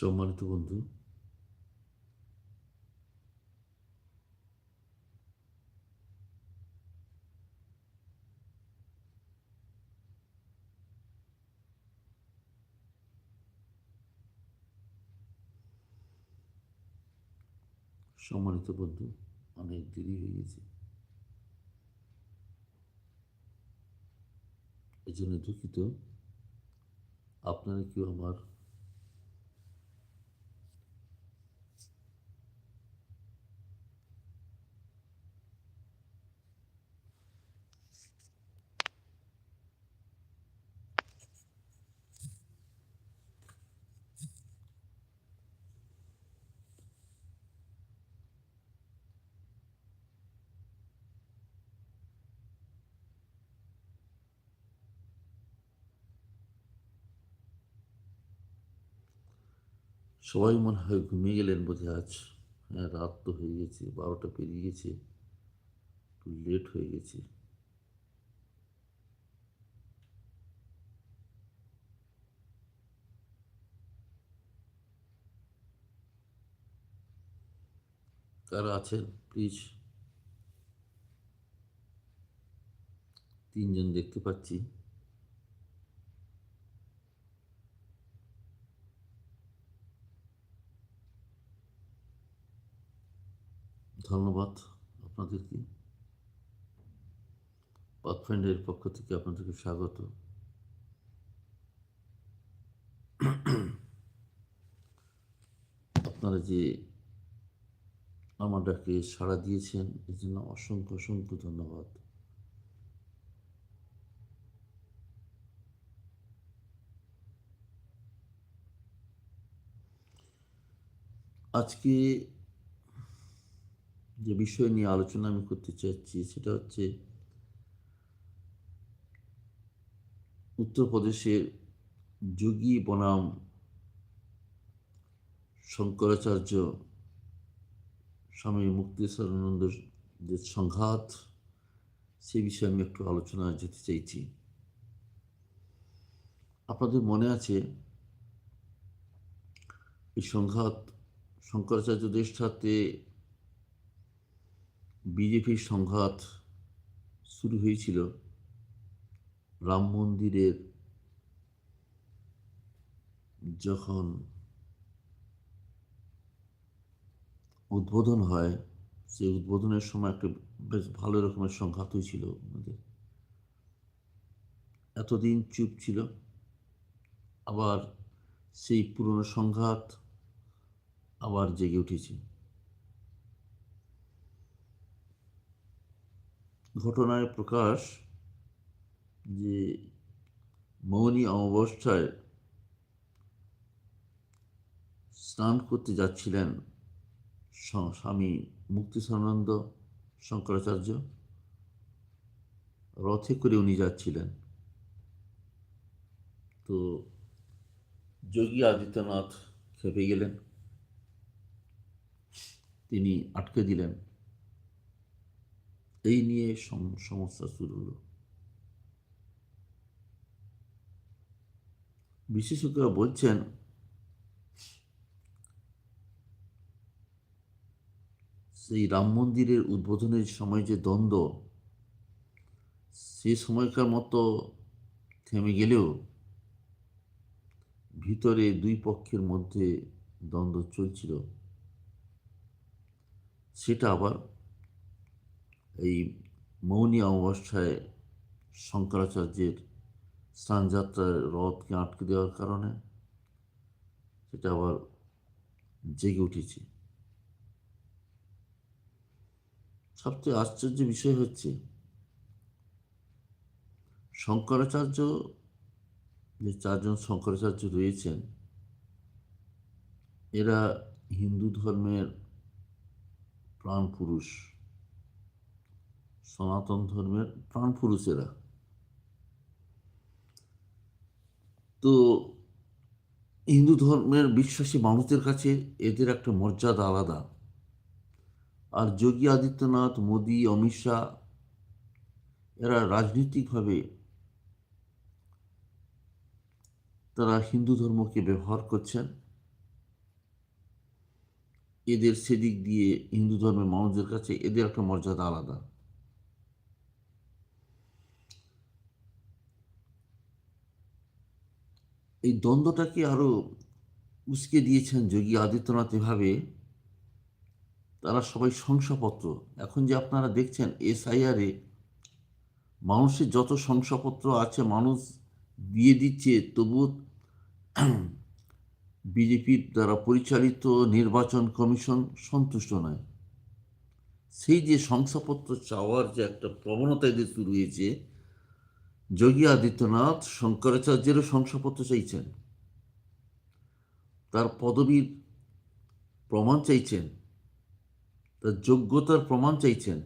সম্মানিত বন্ধু। সম্মানিত বন্ধু অনেক দেরি হয়ে গেছে। এই জন্য দুঃখিত। আপনারা কেউ আমার সবাই মনে হয় ঘুমিয়ে গেলেন বোধ আজ। হ্যাঁ রাত তো হয়ে গেছে, বারোটা পেরিয়ে গেছে, একটু লেট হয়ে গেছে। কারা আছেন প্লিজ তিনজন দেখতে পাচ্ছি। ধন্যবাদ আপনাদেরকে। পাথফাইন্ডের পক্ষ থেকে আপনাদেরকে স্বাগত। আপনারা যে আমার ডাকে সাড়া দিয়েছেন, এর জন্য অসংখ্য অসংখ্য ধন্যবাদ। আজকে যে বিষয় নিয়ে আলোচনা আমি করতে চাচ্ছি সেটা হচ্ছে উত্তরপ্রদেশের যোগী বনাম শঙ্করাচার্য স্বামী মুক্তিস্বরানন্দের যে সংঘাত, সে বিষয়ে আমি একটু আলোচনা যেতে চাইছি। আপনাদের মনে আছে এই সংঘাত শঙ্করাচার্যদের সাথে বিজেপির সংঘাত শুরু হয়েছিল রাম মন্দিরের যখন উদ্বোধন হয়, সেই উদ্বোধনের সময় একটা বেশ ভালো রকমের সংঘাত হয়েছিল আমাদের। এতদিন চুপ ছিল। আবার সেই পুরনো সংঘাত আবার জেগে উঠেছে। ঘটনায় প্রকাশ যে মৌনী অমাবস্যায় স্নান করতে যাচ্ছিলেন স্বামী মুক্তিস্বরানন্দ শঙ্করাচার্য। রথে করে উনি যাচ্ছিলেন। তো যোগী আদিত্যনাথ খেপে গেলেন। তিনি আটকে দিলেন। এই নিয়ে সমস্যা শুরু হলো। বিশেষজ্ঞরা বলছেন, সেই রাম মন্দিরের উদ্বোধনের সময় যে দ্বন্দ্ব, সে সময়কার মতো থেমে গেলেও ভিতরে দুই পক্ষের মধ্যে দ্বন্দ্ব চলছিল। সেটা আবার এই মৌনী অমাবস্যায় শঙ্করাচার্যের স্নানযাত্রার রথকে আটকে দেওয়ার কারণে সেটা আবার জেগে উঠেছে। সবচেয়ে আশ্চর্য বিষয় হচ্ছে, শঙ্করাচার্য যে চারজন শঙ্করাচার্য রয়েছেন, এরা হিন্দু ধর্মের প্রাণ পুরুষ। সনাতন ধর্মের প্রাণ পুরুষেরা তো হিন্দু ধর্মের বিশ্বাসী মানুষদের কাছে এদের একটা মর্যাদা আলাদা। আর যোগী আদিত্যনাথ, মোদি, অমিত শাহ, এরা রাজনৈতিকভাবে তারা হিন্দু ধর্মকে ব্যবহার করছেন। এদের সেদিক দিয়ে হিন্দু ধর্মের মানুষদের কাছে এদের একটা মর্যাদা আলাদা। এই দ্বন্দ্বটাকে আরও উস্কে দিয়েছেন যোগী আদিত্যনাথ এভাবে, তারা সবাই শংসাপত্র। এখন যে আপনারা দেখছেন এসআইআরে মানুষের যত শংসাপত্র আছে, মানুষ দিয়ে দিচ্ছে তবু বিজেপির দ্বারা পরিচালিত নির্বাচন কমিশন সন্তুষ্ট নয়। সেই যে শংসাপত্র চাওয়ার যে একটা প্রবণতা এদের শুরু হয়েছে যোগী আদিত্যনাথ শঙ্করাচার্যেরও শংসাপত্র চাইছেন। তার পদবীর প্রমাণ চাইছেন। তার যোগ্যতার প্রমাণ চাইছেন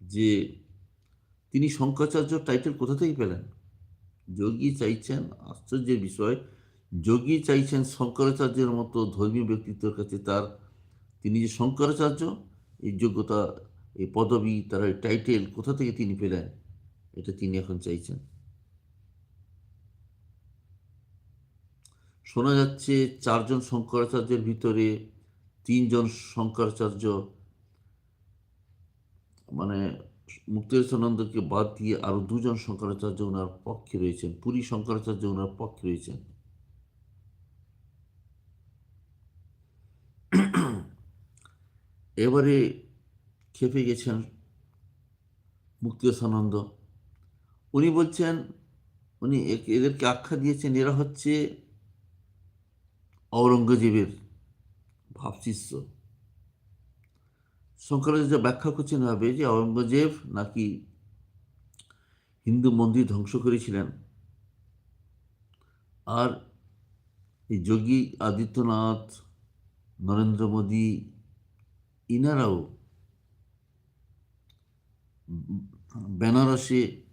যে তিনি শঙ্করাচার্য টাইটেল কোথা থেকে পেলেন? যোগী চাইছেন, আশ্চর্যের বিষয়, যোগী চাইছেন শঙ্করাচার্যের মতো ধর্মীয় ব্যক্তিত্বের কাছে তার, তিনি যে শঙ্করাচার্য, এই যোগ্যতা, এই পদবী, তার টাইটেল কোথা থেকে তিনি পেলেন? এটা তিনি এখন চাইছেন। শোনা যাচ্ছে চারজন শঙ্করাচার্যের ভিতরে তিনজন শঙ্করাচার্য মানে মুক্তেশ্বরানন্দকে বাদ দিয়ে আরও দুজন শঙ্করাচার্য ওনার পক্ষে রয়েছেন। পুরী শঙ্করাচার্য ওনার পক্ষে রয়েছেন। এবারে খেপে গেছেন মুক্তেশানন্দ উনি বলছেন, উনি এদেরকে আখ্যা দিয়েছেন এরা হচ্ছে ঔরঙ্গজেবের ভাবশিষ্য। শঙ্করাচার্য ব্যাখ্যা করছেন ভাবে যে ঔরঙ্গজেব নাকি হিন্দু মন্দির ধ্বংস করেছিলেন। আর এই যোগী আদিত্যনাথ, নরেন্দ্র মোদী, ইনারাও বেনারসে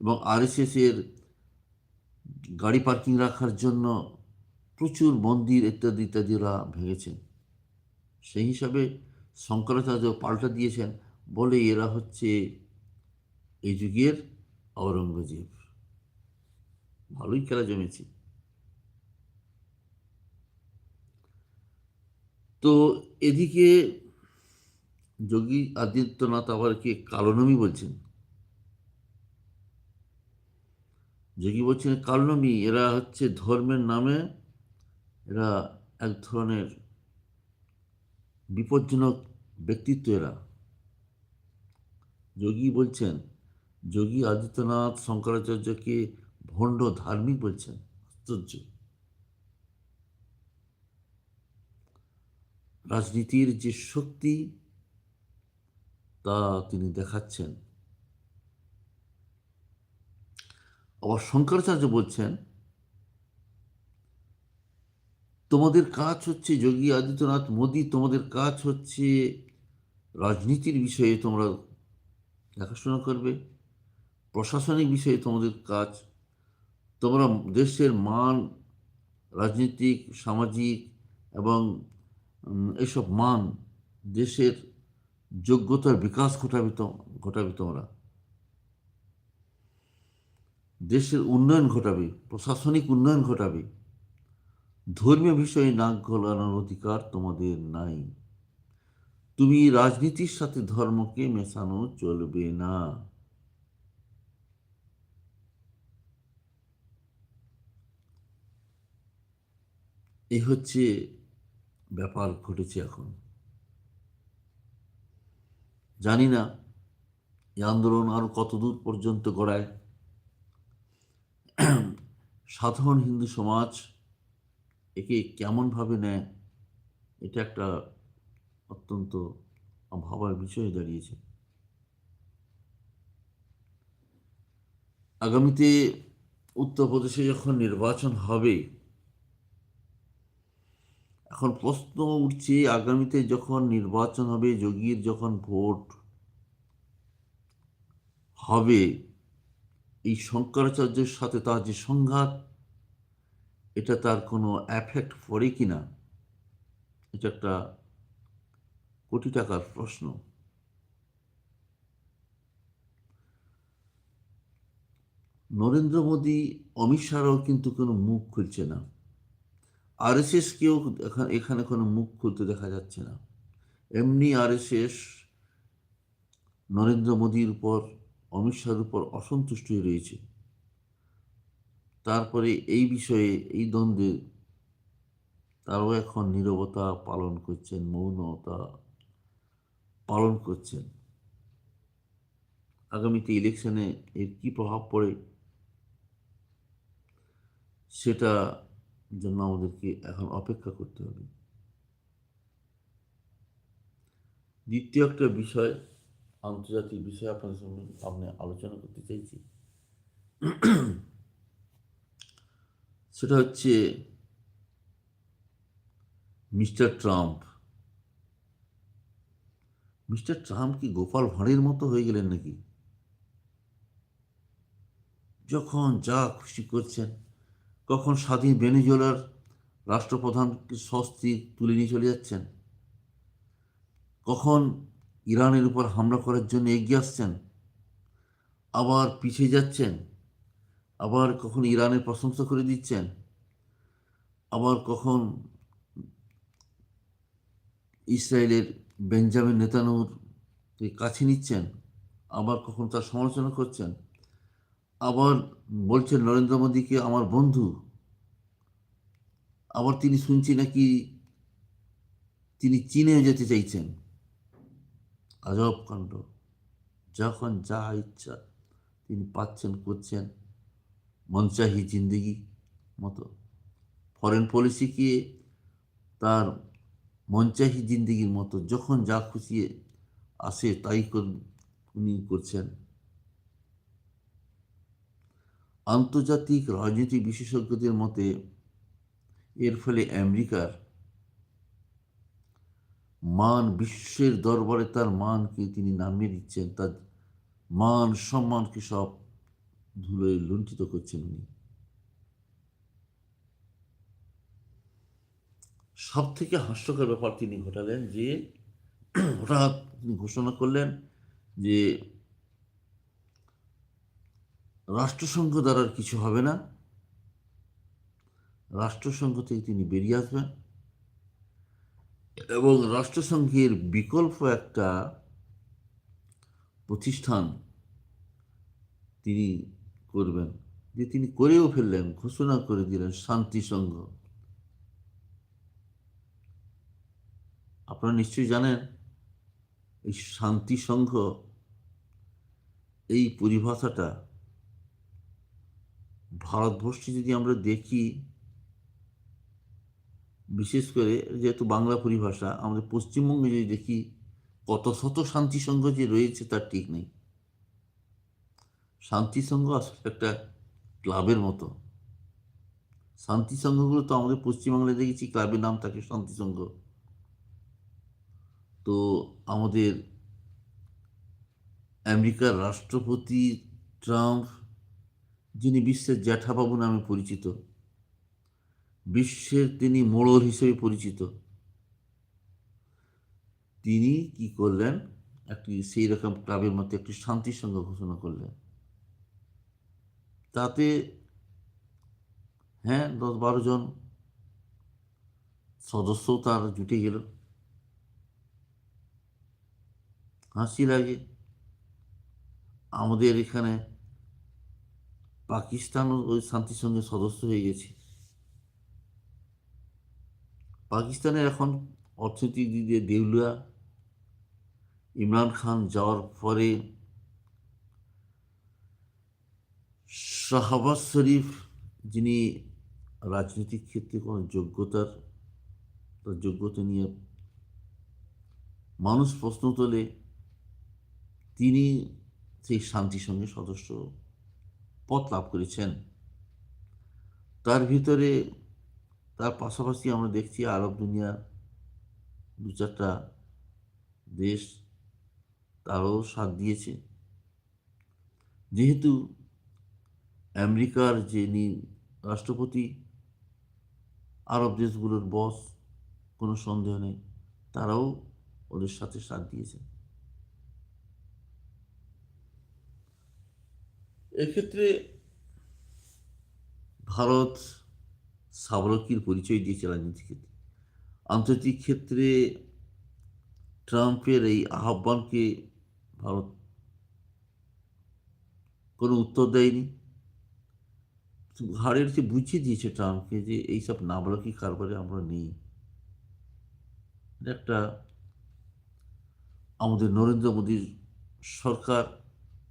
এবং আরএসএসের গাড়ি পার্কিং রাখার জন্য প্রচুর মন্দির ইত্যাদি ইত্যাদি ওরা ভেঙেছেন সেই হিসাবে শঙ্করাচার্য পাল্টা দিয়েছেন বলে এরা হচ্ছে এই যুগের ঔরঙ্গজেব। ভালোই খেলা জমেছে। তো এদিকে যোগী আদিত্যনাথ আবার কে কালনমি বলছেন। যোগী বলছেন কালনমি এরা হচ্ছে ধর্মের নামে এরা এক ধরনের বিপজ্জনক ব্যক্তিত্ব এরা। যোগী বলছেন, যোগী আদিত্যনাথ শঙ্করাচার্যকে ভণ্ড ধার্মিক বলছেন, আশ্চর্য। রাজনীতির যে শক্তি, তা তিনি দেখাচ্ছেন। আবার শঙ্করাচার্য বলছেন, তোমাদের কাজ হচ্ছে যোগী আদিত্যনাথ মোদী, তোমাদের কাজ হচ্ছে রাজনীতির বিষয়ে তোমরা দেখাশোনা করবে, প্রশাসনিক বিষয়ে তোমাদের কাজ, তোমরা দেশের মান, রাজনৈতিক, সামাজিক এবং এসব মান দেশের যোগ্যতার বিকাশ ঘটাবে ঘটাবে তোমরা। দেশের উন্নয়ন ঘটাবে, প্রশাসনিক উন্নয়ন ঘটাবে। ধর্মীয় বিষয়ে নাক গলানোর অধিকার তোমাদের নাই। তুমি রাজনীতির সাথে ধর্মকে মেশানো চলবে না। এই হচ্ছে ব্যাপার ঘটেছে এখন। জানি না, এই আন্দোলন আরও কতদূর পর্যন্ত গড়ায়? সাধারণ হিন্দু সমাজ একে কেমনভাবে নেয়, এটা একটা অত্যন্ত ভাবার বিষয় দাঁড়িয়েছে। আগামীতে উত্তরপ্রদেশে যখন নির্বাচন হবে, এখন প্রশ্ন উঠছে আগামীতে যখন নির্বাচন হবে, যোগীর যখন ভোট হবে এই শঙ্করাচার্যের সাথে তার যে সংঘাত, এটা তার কোনো অ্যাফেক্ট পড়ে কি না? এটা একটা কোটি টাকার প্রশ্ন। নরেন্দ্র মোদী, অমিত শাহরাও কিন্তু কোনো মুখ খুলছে না। আরএসএস কেউ এখানে কোনো মুখ খুলতে দেখা যাচ্ছে না। এমনি আরএসএস নরেন্দ্র মোদীর উপর অমিত শাহের উপর অসন্তুষ্ট হয়ে রয়েছে। তারপরে এই বিষয়ে, এই দ্বন্দ্বে তারাও এখন নীরবতা পালন করছেন, মৌনতা পালন করছেন। আগামীতে ইলেকশনে এর কি প্রভাব পড়ে সেটা জন্য আমাদেরকে এখন অপেক্ষা করতে হবে। দ্বিতীয় একটা বিষয় আন্তর্জাতিক বিষয় আপনাদের সঙ্গে সামনে আলোচনা করতে চাইছি। সেটা হচ্ছে মিস্টার ট্রাম্প। মিস্টার ট্রাম্প কি গোপাল ভাঁড়ের মতো হয়ে গেলেন নাকি? যখন যা খুশি করছেন, কখন স্বাধীন ভেনেজুয়েলার রাষ্ট্রপ্রধানকে সস্তি তুলে নিয়ে চলে যাচ্ছেন, কখন ইরানের উপর হামলা করার জন্য এগিয়ে আসছেন, আবার পিছিয়ে যাচ্ছেন, আবার কখন ইরানের প্রশংসা করে দিচ্ছেন, আবার কখন ইসরায়েলের বেঞ্জামিন নেতানুর কাছে নিচ্ছেন, আবার কখন তার সমালোচনা করছেন, আবার বলছেন, নরেন্দ্র মোদীকে আমার বন্ধু, আবার তিনি শুনছি নাকি তিনি চীনেও যেতে চাইছেন। আজব কাণ্ড। যখন যা ইচ্ছা তিনি পাচ্ছেন, করছেন, মনচাহি জিন্দিগি মতো। ফরেন পলিসিকে তার মনচাহি জিন্দিগির মতো যখন যা খুশি আসে, তাই উনি করছেন। আন্তর্জাতিক রাজনীতি বিশেষজ্ঞদের মতে, এর ফলে আমেরিকার মান বিশ্বের দরবারে তার মানকে তিনি নামিয়ে দিচ্ছেন, তার মান সম্মানকে সব ধুলোয় লুণ্ঠিত করছেন উনি। সব থেকে হাস্যকর ব্যাপার তিনি ঘটালেন যে, হঠাৎ ঘোষণা করলেন যে, রাষ্ট্রসংঘ দ্বারা কিছু হবে না। রাষ্ট্রসংঘ থেকে তিনি বেরিয়ে আসবেন। এবং রাষ্ট্রসংঘের বিকল্প একটা প্রতিষ্ঠান তিনি করবেন, যে তিনি করেও ফেললেন, ঘোষণা করে দিলেন শান্তি সংঘ। আপনারা নিশ্চয়ই জানেন, এই শান্তি সংঘ, এই পরিভাষাটা ভারতবর্ষে যদি আমরা দেখি বিশেষ করে যেহেতু বাংলা পরিভাষা, আমাদের পশ্চিমবঙ্গে যদি দেখি, কত শত শান্তি সংঘ যে রয়েছে তার ঠিক নেই। শান্তি সংঘ আসলে একটা ক্লাবের মতো। শান্তি সংঘগুলো তো আমাদের পশ্চিমবাংলায় দেখেছি ক্লাবের নাম থাকে শান্তি সংঘ তো আমাদের আমেরিকার রাষ্ট্রপতি ট্রাম্প, যিনি বিশ্বের জ্যাঠাবাবু নামে পরিচিত বিশ্বের তিনি মোড়ল হিসেবে পরিচিত। তিনি কি করলেন? একটি সেই রকম ক্লাবের মধ্যে একটি শান্তি সংঘ ঘোষণা করলেন। তাতে হ্যাঁ দশ বারো জন সদস্য তার জুটে গেল। হাসি লাগে। আমাদের এখানে পাকিস্তানও ওই শান্তির সঙ্গে সদস্য হয়ে গেছে। পাকিস্তানের এখন অর্থনৈতিক দিক দিয়ে দেউলিয়া, ইমরান খান যাওয়ার পরে শাহবাজ শরীফ, যিনি রাজনৈতিক ক্ষেত্রে কোনো যোগ্যতার, তার যোগ্যতা নিয়ে মানুষ প্রশ্ন তোলে, তিনি সেই শান্তি সঙ্গে সদস্য পদ লাভ করেছেন। তার ভিতরে তার পাশাপাশি আমরা দেখছি আরব দুনিয়া, দু চারটা দেশ তারও সাথ দিয়েছে। যেহেতু আমেরিকার যিনি রাষ্ট্রপতি, আরব দেশগুলোর বস, কোনো সন্দেহ নেই, তারাও ওদের সাথে সাথ দিয়েছে। এক্ষেত্রে ভারত সাবলকীর পরিচয় দিয়েছে রাজনীতি ক্ষেত্রে। আন্তর্জাতিক ক্ষেত্রে ট্রাম্পের এই আহ্বানকে ভারত কোনো উত্তর দেয়নি। ঘাড়ের যে বুঝিয়ে দিয়েছে ট্রাম্পকে যে এইসব নাবলকি কারবারে আমরা নেই। একটা আমাদের নরেন্দ্র মোদীর সরকার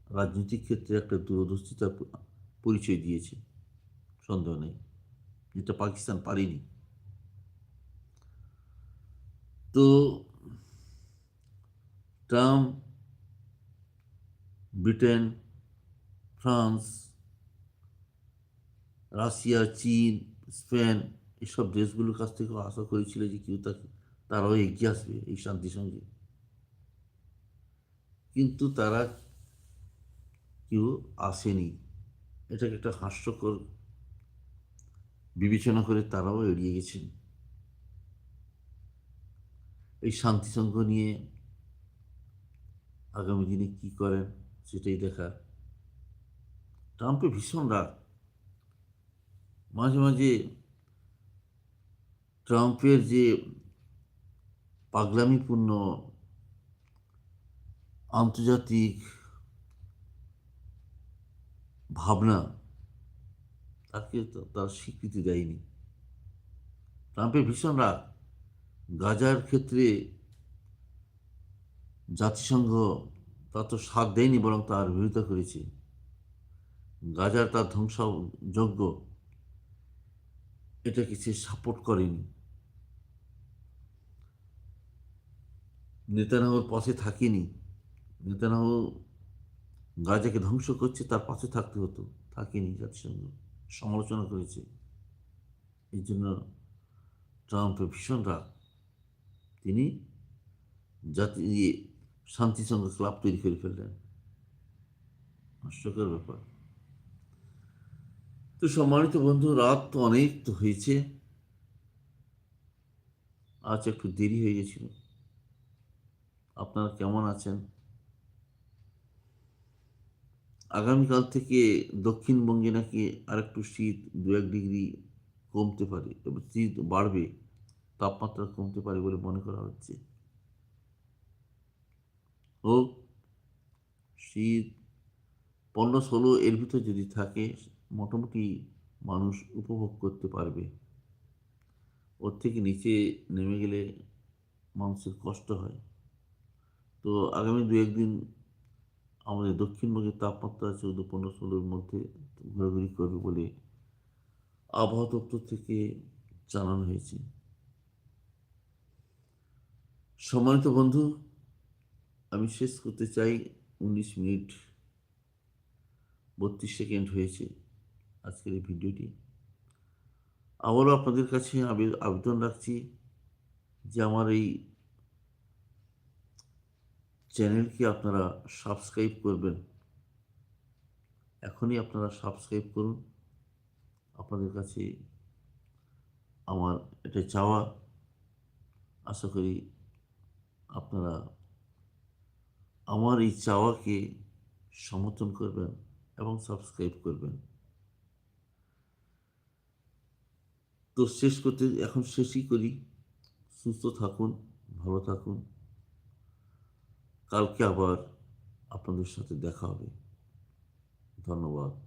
রাজনৈতিক ক্ষেত্রে একটা দূরদর্শিতার পরিচয় দিয়েছে, সন্দেহ নেই। যেটা পাকিস্তান পারেনি। তো ট্রাম্প, ব্রিটেন, ফ্রান্স, রাশিয়া, চীন, স্পেন এসব দেশগুলোর কাছ থেকেও আশা করেছিল যে কেউ তাকে, তারাও এগিয়ে আসবে এই শান্তির সঙ্গে। কিন্তু তারা কেউ আসেনি। এটাকে একটা হাস্যকর বিবেচনা করে তারাও এড়িয়ে গেছেন। এই শান্তিসংঘ নিয়ে আগামী দিনে কি করেন সেটাই দেখা। ট্রাম্পে ভীষণ রাগ। মাঝে মাঝে ট্রাম্পের যে পাগলামিপূর্ণ আন্তর্জাতিক ভাবনা তাকে তার স্বীকৃতি দেয়নি। ট্রাম্পের ভীষণ রাগ। গাজার ক্ষেত্রে জাতিসংঘ তা তো সাথ দেয়নি, বরং তার বিরোধিতা করেছে। গাজার তার ধ্বংসযজ্ঞ, এটাকে সে সাপোর্ট করেনি। নেতানাহুর পাশে থাকেনি। নেতানাহু গাজাকে ধ্বংস করছে, তার পাশে থাকতে হতো, থাকেনি জাতিসংঘ। সমালোচনা করেছে। এই জন্য ট্রাম্পের ভীষণ রাগ তিনি জাতি শান্তিসংঘ ক্লাব তৈরি করে ফেললেন। হাস্যকর ব্যাপার। তো সম্মানিত বন্ধু, রাত তো অনেক তো হয়েছে। আজ একটু দেরি হয়ে গেছিল। আপনারা কেমন আছেন? আগামীকাল থেকে দক্ষিণবঙ্গে নাকি আরেকটু শীত দু এক ডিগ্রি কমতে পারে শীত বাড়বে, তাপমাত্রা কমতে পারে বলে মনে করা হচ্ছে। ও শীত পনেরো ষোলো এর ভিতর যদি থাকে, মোটামুটি মানুষ উপভোগ করতে পারবে। ওর থেকে নিচে নেমে গেলে মানুষের কষ্ট হয়। তো আগামী দু একদিন আমাদের দক্ষিণবঙ্গের তাপমাত্রা চৌদ্দ, পনেরো, ষোলোর মধ্যে ঘোরাঘুরি করবে বলে আবহাওয়া দপ্তর থেকে জানানো হয়েছে। সম্মানিত বন্ধু, আমি শেষ করতে চাই। উনিশ মিনিট বত্রিশ সেকেন্ড হয়েছে আজকের এই ভিডিওটি। আবারও আপনাদের কাছে আবেদন রাখছি যে আমার এই চ্যানেলকে আপনারা সাবস্ক্রাইব করবেন। এখনই আপনারা সাবস্ক্রাইব করুন। আপনাদের কাছে আমার এটা চাওয়া। আশা করি আপনারা আমার এই চাওয়াকে সমর্থন করবেন এবং সাবস্ক্রাইব করবেন। তো শেষ করতে, এখন শেষই করি। সুস্থ থাকুন, ভালো থাকুন। কালকে আবার আপনাদের সাথে দেখা হবে। ধন্যবাদ।